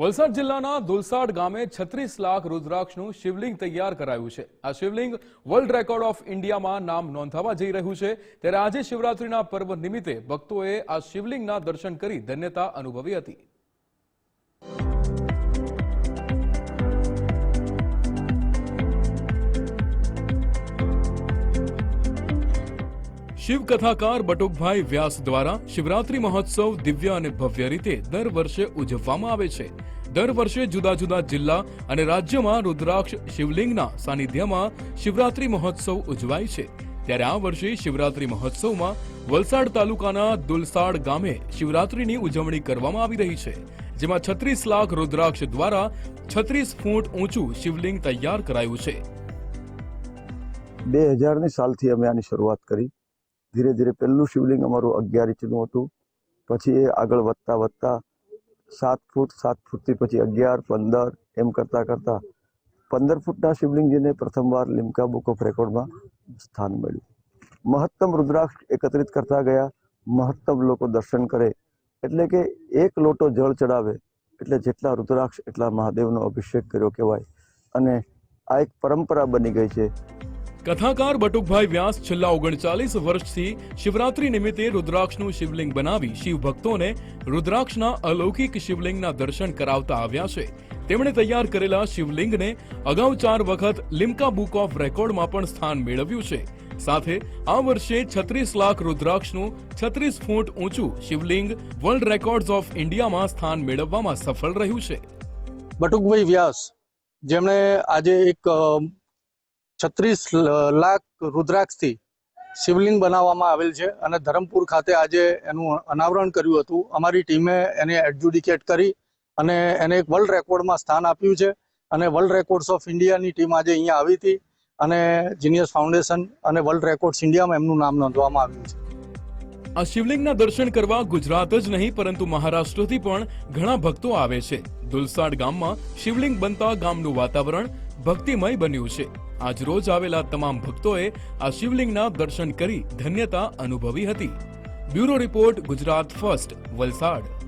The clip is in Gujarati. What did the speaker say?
વલસાડ જિલ્લાના દુલસાડ ગામે છત્રીસ લાખ રુદ્રાક્ષનું શિવલિંગ તૈયાર કરાયું છે. આ શિવલિંગ વર્લ્ડ રેકોર્ડ ઓફ ઇન્ડિયામાં નામ નોંધાવા જઈ રહ્યું છે. ત્યારે આજે શિવરાત્રીના પર્વ નિમિત્તે ભક્તોએ આ શિવલિંગના દર્શન કરી ધન્યતા અનુભવી હતી. શિવ કથાકાર બટુકભાઈ વ્યાસ દ્વારા શિવરાત્રી મહોત્સવ દિવ્ય અને ભવ્ય રીતે દર વર્ષે ઉજવવામાં આવે છે. દર વર્ષે જુદા જુદા જિલ્લા અને રાજ્યમાં રુદ્રાક્ષ શિવલિંગના સાનિધ્યમાં શિવરાત્રી મહોત્સવ ઉજવાય છે. ત્યારે આ વર્ષે શિવરાત્રી મહોત્સવમાં વલસાડ તાલુકાના દુલસાડ ગામે શિવરાત્રીની ઉજવણી કરવામાં આવી રહી છે. જેમાં છત્રીસ લાખ રુદ્રાક્ષ દ્વારા છત્રીસ ફૂટ ઊંચું શિવલિંગ તૈયાર કરાયું છે. બે હજારની સાલથી અમે આની શરૂઆત કરી. ધીરે ધીરે પહેલું શિવલિંગ અમારું અગિયાર ઇંચનું હતું. પછી એ આગળ વધતા વધતા સાત ફૂટ, સાત ફૂટથી પછી અગિયાર, પંદર, એમ કરતાં કરતાં પંદર ફૂટના શિવલિંગજીને પ્રથમવાર લિમ્કા બુક ઓફ રેકોર્ડમાં સ્થાન મળ્યું. મહત્તમ રુદ્રાક્ષ એકત્રિત કરતા ગયા. મહત્તમ લોકો દર્શન કરે. એટલે કે એક લોટો જળ ચડાવે. એટલે જેટલા રુદ્રાક્ષ, એટલા મહાદેવનો અભિષેક કર્યો કહેવાય. અને આ એક પરંપરા બની ગઈ છે. કથાકાર બટુકભાઈ વ્યાસ છેલ્લા ઓગણચાલીસ વર્ષથી શિવરાત્રી નિમિત્તે રુદ્રાક્ષનું શિવલિંગ બનાવી શિવભક્તોને રુદ્રાક્ષના અલૌકિક શિવલિંગના દર્શન કરાવતા આવ્યા છે. તેમણે તૈયાર કરેલા શિવલિંગને અગાઉ ચાર વખત લિમ્કા બુક ઓફ રેકોર્ડમાં પણ સ્થાન મેળવ્યું છે. સાથે આ વર્ષે છત્રીસ લાખ રુદ્રાક્ષનું છત્રીસ ફૂટ ઊંચું શિવલિંગ વર્લ્ડ રેકોર્ડ્સ ઓફ ઇન્ડિયામાં સ્થાન મેળવવામાં સફળ રહ્યું છે. બટુકભાઈ વ્યાસ, જેમણે આજે એક છત્રીસ લાખ રુદ્રાક્ષથી શિવલિંગ બનાવવામાં આવેલ છે અને ધરમપુર ખાતે આજે એનું અનાવરણ કર્યું હતું. અમારી ટીમે એને એડજ્યુડિકેટ કરી અને એને એક વર્લ્ડ રેકોર્ડમાં સ્થાન આપ્યું છે અને વર્લ્ડ રેકોર્ડ્સ ઓફ ઇન્ડિયાની ટીમ આજે અહીંયા આવી હતી અને જીનિયસ ફાઉન્ડેશન અને વર્લ્ડ રેકોર્ડ્સ ઇન્ડિયામાં એમનું નામ નોંધવામાં આવ્યું છે. આ શિવલિંગના દર્શન કરવા ગુજરાત જ નહીં, પરંતુ મહારાષ્ટ્રથી પણ ઘણા ભક્તો આવે છે. દુલસાડ ગામમાં શિવલિંગ બનતા ગામનું વાતાવરણ ભક્તિમય બન્યું છે. આજ રોજ આવેલા તમામ ભક્તોએ આ શિવલિંગના દર્શન કરી ધન્યતા અનુભવી હતી. Bureau report Gujarat first, Valsad.